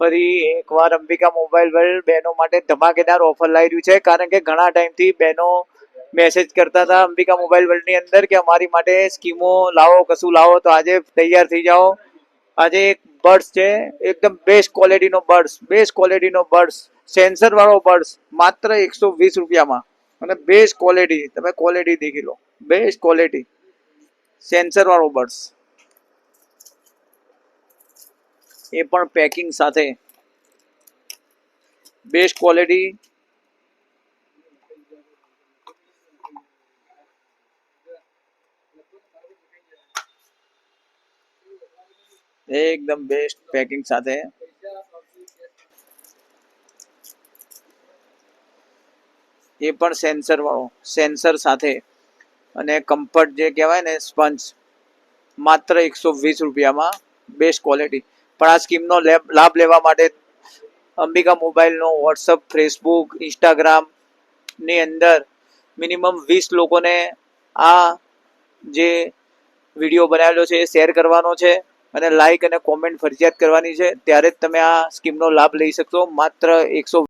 ફરી એકવાર Ambika mobile world બહેનો માટે ધમાકેદાર ઓફર લાવી રહ્યું છે. કારણ કે ઘણા ટાઈમથી બહેનો મેસેજ કરતા હતા અંબિકા મોબાઈલ વર્લ્ડની અંદર કે અમારી માટે સ્કીમો લાવો, કશું લાવો. તો આજે તૈયાર થઈ જાઓ. આજે એક બર્ડ્સ છે. એકદમ બેસ્ટ ક્વોલિટીનો બર્ડ્સ બેસ્ટ ક્વોલિટીનો બર્ડ્સ સેન્સરવાળો બર્ડ્સ માત્ર એકસો વીસ રૂપિયામાં. અને બેસ્ટ ક્વોલિટી તમે ક્વોલિટી દેખી લો. બેસ્ટ ક્વોલિટી સેન્સરવાળો બર્ડ્સ એ પણ પેકિંગ સાથે. બેસ્ટ ક્વોલિટી એકદમ બેસ્ટ પેકિંગ સાથે. એ પણ સેન્સર વાળો સેન્સર સાથે. અને કમ્ફર્ટ જે કહેવાય ને સ્પંચ માત્ર એકસો વીસ રૂપિયામાં બેસ્ટ ક્વોલિટી પણ આ સ્કીમનો લાભ લેવા માટે અંબિકા મોબાઈલનો વોટ્સઅપ ફેસબુક ઇન્સ્ટાગ્રામની અંદર મિનિમમ વીસ લોકોને આ જે વીડિયો બનાવેલો છે એ શેર કરવાનો છે અને લાઇક અને કોમેન્ટ ફરજિયાત કરવાની છે. ત્યારે જ તમે આ સ્કીમનો લાભ લઈ શકશો. માત્ર એકસો